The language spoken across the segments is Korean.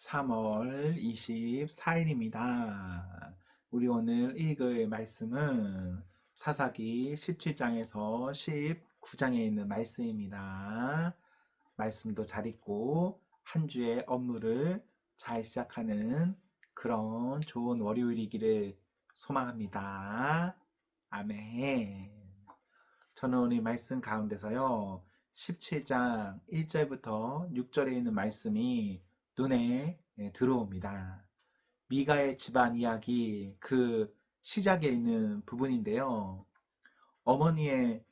3월 24일입니다. 우리 오늘 읽을 말씀은 사사기 17장에서 19장에 있는 말씀입니다. 말씀도 잘 읽고 한 주의 업무를 잘 시작하는 그런 좋은 월요일이기를 소망합니다. 아멘. 저는 오늘 말씀 가운데서요. 17장 1절부터 6절에 있는 말씀이 눈에 예, 들어옵니다. 미가의 집안 이야기 그 시작에 있는 부분인데요. 어머니의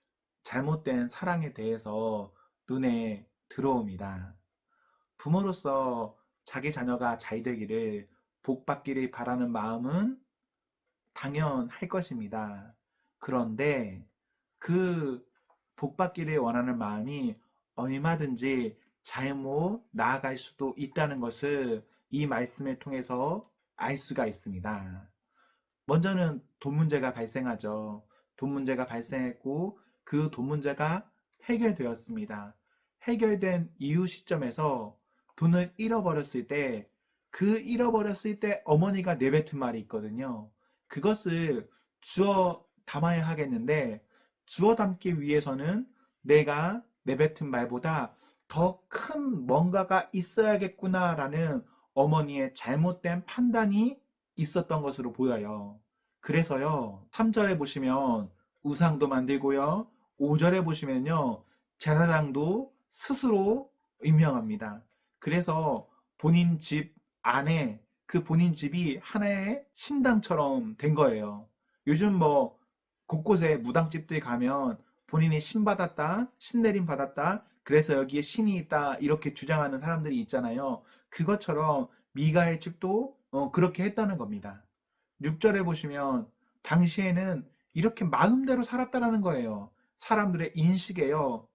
잘못된 사랑에 대해서 눈에 들어옵니다. 부모로서 자기 자녀가 잘 되기를 복받기를 바라는 마음은 당연할 것입니다. 그런데 그 복받기를 원하는 마음이 얼마든지 잘못 나아갈 수도 있다는 것을 이 말씀을 통해서 알 수가 있습니다. 먼저는 돈 문제가 발생하죠. 돈 문제가 발생했고 그 돈 문제가 해결되었습니다. 해결된 이후 시점에서 돈을 잃어버렸을 때 그 잃어버렸을 때 어머니가 내뱉은 말이 있거든요. 그것을 주어 담아야 하겠는데 주어 담기 위해서는 내가 내뱉은 말보다 더 큰 뭔가가 있어야겠구나라는 어머니의 잘못된 판단이 있었던 것으로 보여요. 그래서요, 3절에 보시면 우상도 만들고요, 5절에 보시면요, 제사장도 스스로 임명합니다. 그래서 본인 집 안에 그 본인 집이 하나의 신당처럼 된 거예요. 요즘 뭐 곳곳에 무당집들 가면 본인이 신 받았다, 신 내림 받았다, 그래서 여기에 신이 있다, 이렇게 주장하는 사람들이 있잖아요. 그것처럼 미가의 집도 어, 그렇게 했다는 겁니다. 6절에 보시면 당시에는 이렇게 마음대로 살았다라는 거예요. 사람들의 인식에요.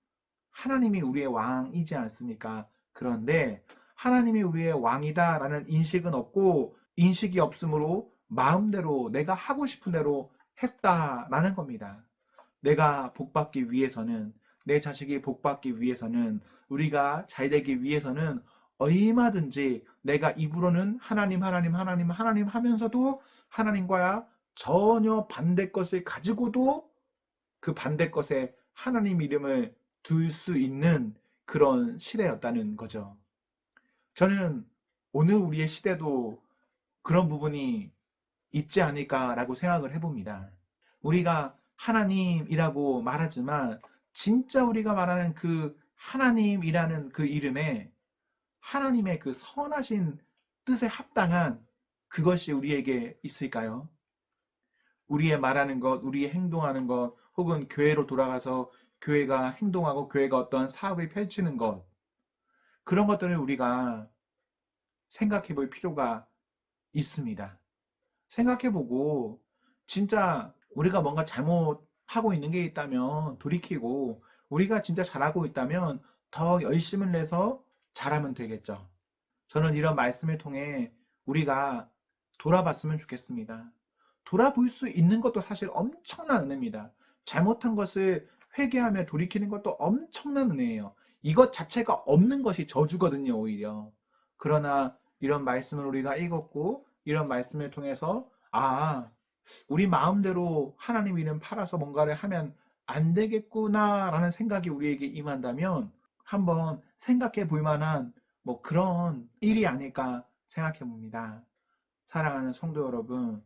하나님이 우리의 왕이지 않습니까? 그런데 하나님이 우리의 왕이다라는 인식은 없고 인식이 없으므로 마음대로 내가 하고 싶은 대로 했다라는 겁니다. 내가 복받기 위해서는 내 자식이 복받기 위해서는 우리가 잘 되기 위해서는 얼마든지 내가 입으로는 하나님 하나님 하나님 하나님 하면서도 하나님과 전혀 반대 것을 가지고도 그 반대 것에 하나님 이름을 둘 수 있는 그런 시대였다는 거죠. 저는 오늘 우리의 시대도 그런 부분이 있지 않을까라고 생각을 해봅니다. 우리가 하나님이라고 말하지만 진짜 우리가 말하는 그 하나님이라는 그 이름에 하나님의 그 선하신 뜻에 합당한 그것이 우리에게 있을까요? 우리의 말하는 것, 우리의 행동하는 것, 혹은 교회로 돌아가서 교회가 행동하고 교회가 어떤 사업을 펼치는 것, 그런 것들을 우리가 생각해 볼 필요가 있습니다. 생각해 보고, 진짜 우리가 뭔가 잘못 하고 있는 게 있다면 돌이키고, 우리가 진짜 잘하고 있다면 더 열심을 내서 잘하면 되겠죠. 저는 이런 말씀을 통해 우리가 돌아봤으면 좋겠습니다. 돌아볼 수 있는 것도 사실 엄청난 은혜입니다. 잘못한 것을 회개하며 돌이키는 것도 엄청난 은혜예요. 이것 자체가 없는 것이 저주거든요, 오히려. 그러나 이런 말씀을 우리가 읽었고, 이런 말씀을 통해서, 아, 우리 마음대로 하나님 이름 팔아서 뭔가를 하면 안 되겠구나라는 생각이 우리에게 임한다면, 한번 생각해 볼 만한 뭐 그런 일이 아닐까 생각해 봅니다. 사랑하는 성도 여러분,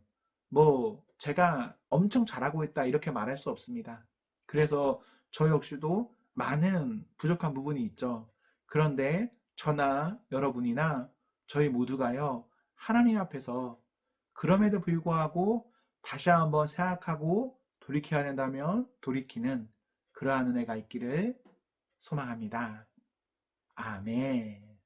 뭐 제가 엄청 잘하고 있다 이렇게 말할 수 없습니다. 그래서 저 역시도 많은 부족한 부분이 있죠. 그런데 저나 여러분이나 저희 모두가요, 하나님 앞에서 그럼에도 불구하고 다시 한번 생각하고 돌이켜야 된다면 돌이키는 그러한 은혜가 있기를 소망합니다. 아멘.